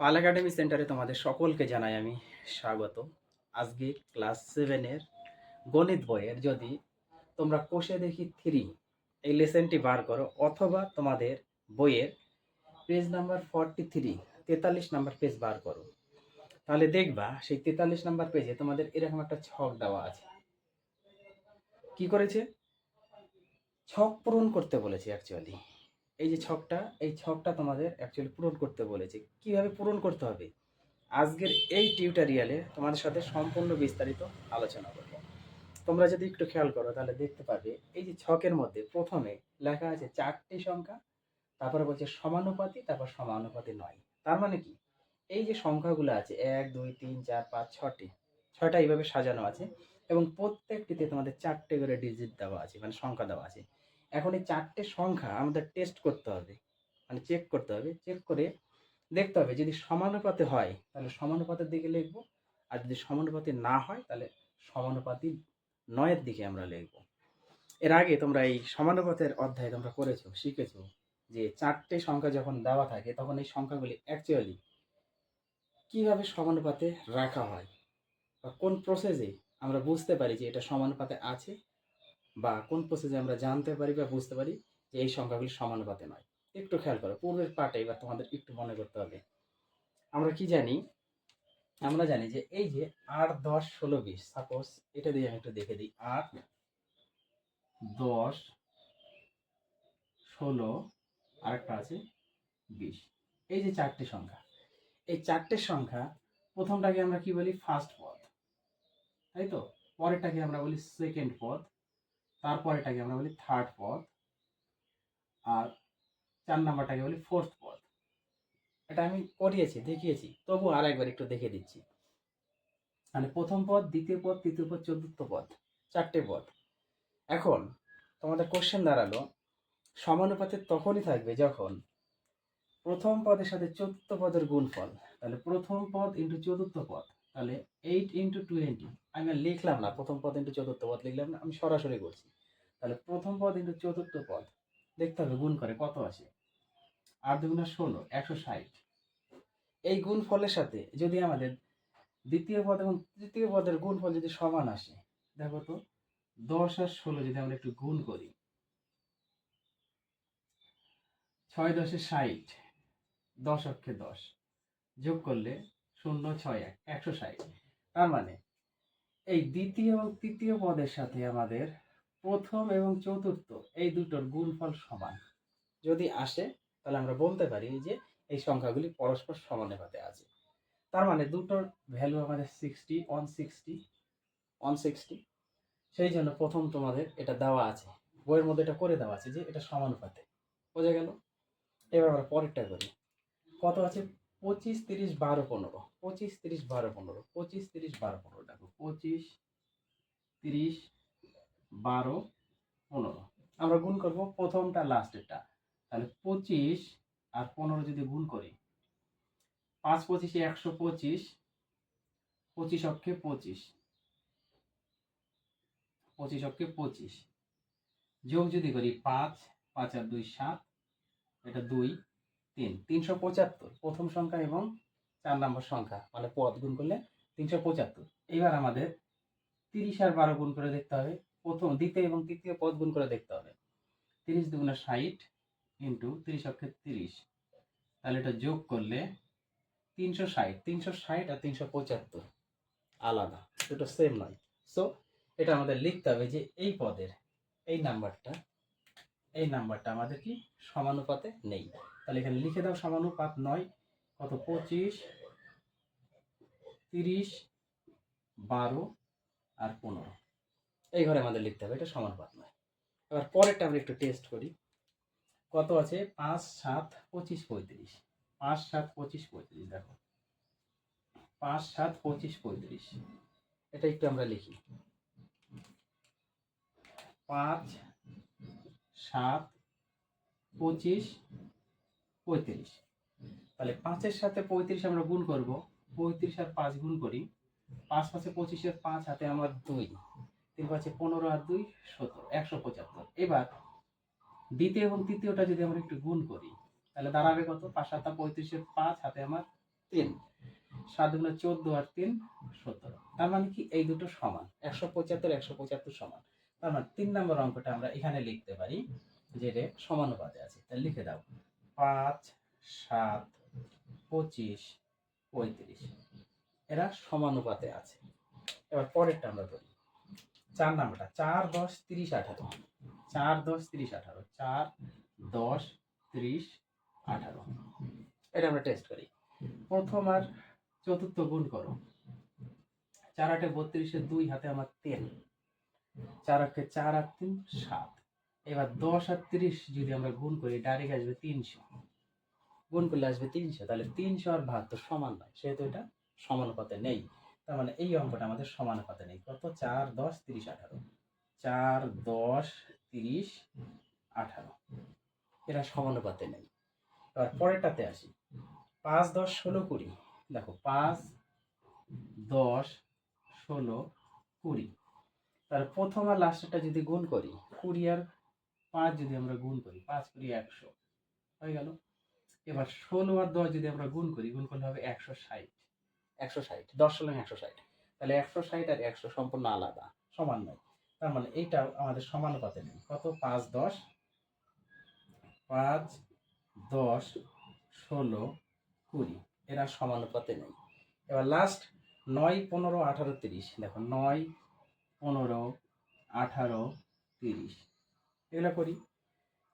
পাল academy সেন্টারে তোমাদের সকলকে জানাই আমি স্বাগত। আজকে ক্লাস সেভেনের গণিত বইয়ের যদি তোমরা কোষে দেখি থ্রি এই লেসেনটি বার করো অথবা তোমাদের বইয়ের পেজ নাম্বার ফর্টি থ্রি তেতাল্লিশ নাম্বার পেজ বার করো। তাহলে দেখবা সেই তেতাল্লিশ নাম্বার পেজে তোমাদের এরকম একটা ছক দেওয়া আছে। কি করেছে? ছক পূরণ করতে বলেছে অ্যাকচুয়ালি এই যে ছকটা, এই ছকটা তোমাদের অ্যাকচুয়ালি পূরণ করতে বলেছে। কীভাবে পূরণ করতে হবে? আজকের এই টিউটোরিয়ালে তোমাদের সাথে সম্পূর্ণ বিস্তারিত আলোচনা করব। তোমরা যদি একটু খেয়াল করো, তাহলে দেখতে পাবে, এই যে ছকের মধ্যে প্রথমে লেখা আছে চারটি সংখ্যা, তারপরে বলছে সমানুপাতি, তারপর সমানুপাতি নয়। তার মানে কি? এই যে সংখ্যাগুলো আছে, এক, দুই, তিন, চার, পাঁচ, ছটি, ছয়টা এইভাবে সাজানো আছে এবং প্রত্যেকটিতে তোমাদের চারটে করে ডিজিট দেওয়া আছে মানে সংখ্যা দেওয়া আছে। এখন এই চারটে সংখ্যা আমাদের টেস্ট করতে হবে। মানে চেক করতে হবে। চেক করে দেখতে হবে, যদি সমানুপাতে হয়, তাহলে সমানুপাতের দিকে লিখব। আর যদি সমানুপাতে না হয়, তাহলে সমানুপাতি নয়ের দিকে আমরা লিখব। এর আগে তোমরা এই সমানুপাতের অধ্যায় তোমরা করেছ, শিখেছো যে চারটে সংখ্যা যখন দেওয়া থাকে, তখন এই সংখ্যাগুলি অ্যাকচুয়ালি কীভাবে সমানুপাতে রাখা হয়? বা কোন প্রসেসে আমরা বুঝতে পারি যে এটা সমানুপাতে আছে বা কোন প্রসেসে আমরা জানতে পারি বা বুঝতে পারি যে এই সংখ্যাগুলি সমানুপাতে নয়। একটু খেয়াল করো, পূর্বের পাটে এবার তোমাদের একটু মনে করতে হবে। আমরা কি জানি? আমরা জানি যে এই যে আট, দশ, ষোলো, বিশ সাপোজ এটা দিয়ে আমি একটু দেখে দিই। আট, দশ, ষোলো, আরেকটা আছে, বিশ। এই যে চারটে সংখ্যা, এই চারটে সংখ্যা প্রথমটাকে আমরা কি বলি? ফার্স্ট পদ। তাই তো? পরেরটাকে আমরা বলি সেকেন্ড পদ। তারপরেটাকে আমরা বলি থার্ড পদ আর চার নাম্বারটাকে বলি ফোর্থ পদ। এটা আমি করিয়েছি, দেখিয়েছি তবু আর একবার একটু দেখে দিচ্ছি। মানে প্রথম পদ, দ্বিতীয় পদ, তৃতীয় পদ, চতুর্থ পদ, চারটে পদ। এখন তোমাদের কোশ্চেন দাঁড়াল, সমানুপাতে তখনই থাকবে যখন প্রথম পদের সাথে চতুর্থ পদের গুণফল, তাহলে প্রথম পদ ইন্টু চতুর্থ পদ, তাহলে এইট ইন্টু টোয়েন্টি আমি লিখলাম না, প্রথম পদ ইন্টু চতুর্থ পদ লিখলাম না, আমি সরাসরি করছি। তাহলে প্রথম পদ ইন্টু চতুর্থ পদ। দেখতে হবে গুণ করে কত আসে? আট দুগুণা ষোলো, একশো ষাট। এই গুণ ফলের সাথে যদি আমাদের দ্বিতীয় পদ এবং তৃতীয় পদের গুণ ফল যদি সমান আসে, দেখো তো, দশ আর ষোলো যদি আমরা একটু গুণ করি, ছয় দশে ষাট, দশ অক্ষে দশ, যোগ করলে শূন্য, ছয়, এক, একশো ষাট। তার মানে এই দ্বিতীয় এবং তৃতীয় পদের সাথে আমাদের প্রথম এবং চতুর্থ, এই দুটোর গুণফল সমান। যদি আসে, তাহলে আমরা বলতে পারি যে এই সংখ্যাগুলি পরস্পর সমানুপাতে আছে। তার মানে দুটোর ভ্যালু আমাদের sixty one sixty one sixty সেই জন্য প্রথম তোমাদের এটা দেওয়া আছে। বইয়ের মধ্যে এটা করে দেওয়া আছে যে এটা সমানুপাতে। বোঝা গেল? এবার আমরা পরেরটা করি। কত আছে? পঁচিশ, তিরিশ, বারো, পনেরো। পঁচিশ, তিরিশ, বারো, পনেরো। পঁচিশ, তিরিশ, বারো, পনেরো। দেখো, পঁচিশ, তিরিশ বারো, পনেরো। আমরা গুণ করব প্রথমটা লাস্টেরটা তাহলে পঁচিশ আর পনেরো যদি গুণ করি, পাঁচ পঁচিশে একশো পঁচিশ পঁচিশ অক্ষে পঁচিশ পঁচিশ অক্ষে পঁচিশ। যোগ যদি করি পাঁচ পাঁচ আর দুই সাত, এটা দুই, তিন। তিনশো পঁচাত্তর, প্রথম সংখ্যা এবং চার নম্বর সংখ্যা। মানে পদ গুণ করলে তিনশো পঁচাত্তর। এবার আমাদের তিরিশ আর বারো গুণ করে দেখতে হবে। প্রথম, দ্বিতীয় এবং তৃতীয় পদ গুণ করে দেখতে হবে। তিরিশ দুগুণা ষাট ইন্টু তিরিশ অক্ষে তিরিশ। তাহলে এটা যোগ করলে তিনশো ষাট তিনশো ষাট আর তিনশো পঁচাত্তর। আলাদা, দুটো সেম নয় সো এটা আমাদের লিখতে হবে যে এই পদের, এই নাম্বারটা এই নাম্বারটা আমাদের কি সমানুপাতে নেই। তাহলে এখানে লিখে দাও সমানুপাত নয়, কত পঁচিশ, তিরিশ, বারো আর পনেরো। এই ঘরে আমাদের লিখতে হবে, এটা সমানুপাত নয়। এবার পরেরটা আমরা একটু টেস্ট করি। কত আছে? পাঁচ, সাত, পঁচিশ, পঁয়ত্রিশ। পাঁচ, সাত, পঁচিশ, পঁয়ত্রিশ, দেখো। পাঁচ, সাত, পঁচিশ, পঁয়ত্রিশ। এটা একটু আমরা লিখি। পাঁচ, সাত, পঁচিশ, পঁয়ত্রিশ। তাহলে পাঁচের সাথে পঁয়ত্রিশ আমরা গুণ করব। পঁয়ত্রিশ আর পাঁচ গুণ করি। পাঁচ পাঁচে পঁচিশের পাঁচ হাতে আমার দুই। তিন পাঁচে পনেরো আর দুই সতেরো, একশো পঁচাত্তর। এবার দ্বিতীয় এবং তৃতীয়টা যদি আমরা একটু গুণ করি, তাহলে দাঁড়াবে কত? পাঁচ সাত পঁয়ত্রিশের পাঁচ, হাতে আমার তিন। সাত দুগুণে চোদ্দ আর তিন, সতেরো। তার মানে কি? এই দুটো সমান। একশো পঁচাত্তর একশো পঁচাত্তর সমান। তার মানে তিন নম্বর অঙ্কটা আমরা এখানে লিখতে পারি, যে রে সমানুপাতে আছে। তাহলে লিখে দাও। পাঁচ, সাত, পঁচিশ, পঁয়ত্রিশ। এরা সমানুপাতে আছে। এবার পরেরটা আমরা ধরি। চার নাম্বারটা চার দশ তিরিশ আঠারো। চার দশ তিরিশ আঠারো, চার দশ তিরিশ আঠারো। এটা আমরা টেস্ট করি। প্রথম আর চতুর্থ গুণ করো। চার আটে বত্রিশে দুই, হাতে আমার তিন। চার আটে চার আর তিন, সাত। এবার দশ আর তিরিশ যদি আমরা গুণ করি ডাইরেক্ট আসবে তিনশো। গুণ করলে আসবে তিনশো, তাহলে তিনশো আর বাহাত্তর সমান নয়, সেহেতু এটা সমানুপাতে নেই। তার মানে এই অঙ্কটা আমাদের সমান সমানুপাতে নেই। কত? চার, দশ, তিরিশ, আঠারো। চার, দশ, তিরিশ, আঠারো। এরা সমানুপাতে নেই। এবার পরেরটাতে আসি। পাঁচ, দশ, ষোলো, কুড়ি। দেখো, পাঁচ, দশ, ষোলো, কুড়ি। তার প্রথম আর লাস্টেরটা যদি গুণ করি, কুড়ি আর পাঁচ যদি আমরা গুণ করি, পাঁচ কুড়ি একশো। হয়ে গেল? এবার ষোলো আর দশ যদি আমরা গুণ করি, গুণ করলে হবে একশো ষাট। একশো ষাট, দশ ষোলো একশো ষাট। তাহলে একশো ষাট আর একশো সম্পূর্ণ আলাদা, সমান নয়। তার মানে এইটাও আমাদের সমানুপাতে নেই। কত? পাঁচ, দশ। পাঁচ, দশ, ষোলো, কুড়ি। এরা সমানুপাতে নেই। এবার লাস্ট নয়, পনেরো, আঠারো, তিরিশ। দেখো, নয়, পনেরো, আঠারো, তিরিশ। এগুলো করি।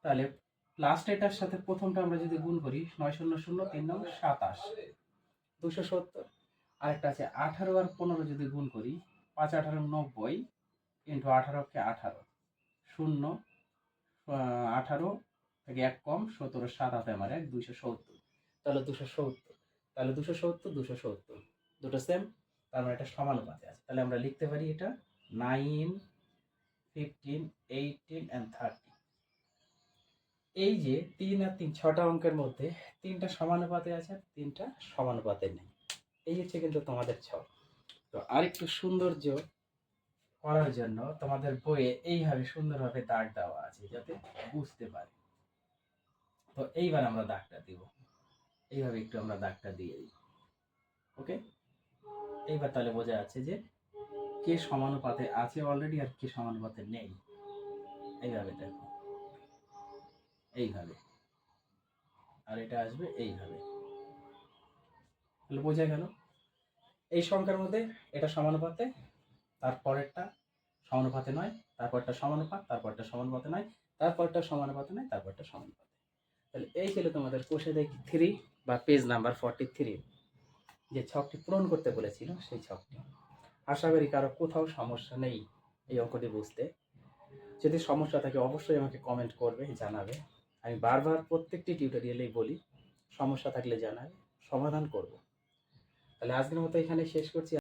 তাহলে লাস্ট এটার সাথে প্রথমটা আমরা যদি গুণ করি, নয়, শূন্য শূন্য, তিন, নং, সাতাশ। দুশো সত্তর। আরেকটা আছে, আঠারো আর পনেরো যদি গুণ করি, পাঁচ, আঠারো, নব্বই ইন্টু আঠারোকে আঠারো। শূন্য আঠারো থেকে এক কম, সতেরো সাত হাতে আমার এক দুশো সত্তর। তাহলে দুশো সত্তর। তাহলে দুশো সত্তর দুশো সত্তর। দুটো সেম তার মানে এটা সমানুপাতে আছে। তাহলে আমরা লিখতে পারি এটা nine fifteen eighteen and thirty এই যে তিন আর তিন, ছটা অঙ্কের মধ্যে তিনটা সমানুপাতে আছে তিনটা সমানুপাতে নেই। এই হচ্ছে কিন্তু তোমাদের ছক তো আরেকটু সৌন্দর্য করার জন্য তোমাদের বইয়ে এইভাবে সুন্দরভাবে দাগ দেওয়া আছে যাতে বুঝতে পারে। তো এইবার আমরা দাগটা দিব। এইভাবে একটু আমরা দাগটা দিয়ে দিই। ওকে? এইবার তাহলে বোঝা যাচ্ছে যে কে সমানুপাতে আছে অলরেডি আর কে সমানুপাতে নেই। এইভাবে দেখো। এইভাবে। আর এটা আসবে এইভাবে। তাহলে বোঝা গেল। এই সংখ্যার মধ্যে এটা সমানুপাতে তারপরেরটা সমানুপাতে নয় তারপরটা সমানুপাত তারপরটা সমানুপাতে নয় তারপরটা সমানুপাতে নয় তারপরটা সমানুপাতে। তাহলে এই ছিল তোমাদের কোষে দেখি থ্রি বা পেজ নাম্বার ফর্টি থ্রি যে ছকটি পূরণ করতে বলেছিল সেই ছকটি। আশা করি কারও কোথাও সমস্যা নেই এই অঙ্কটি বুঝতে। যদি সমস্যা থাকে অবশ্যই আমাকে কমেন্ট করবে, জানাবে। আমি বারবার প্রত্যেকটি টিউটোরিয়ালেই বলি, সমস্যা থাকলে জানাবে, সমাধান করব। তাহলে আজকের মতো এখানে শেষ করছি।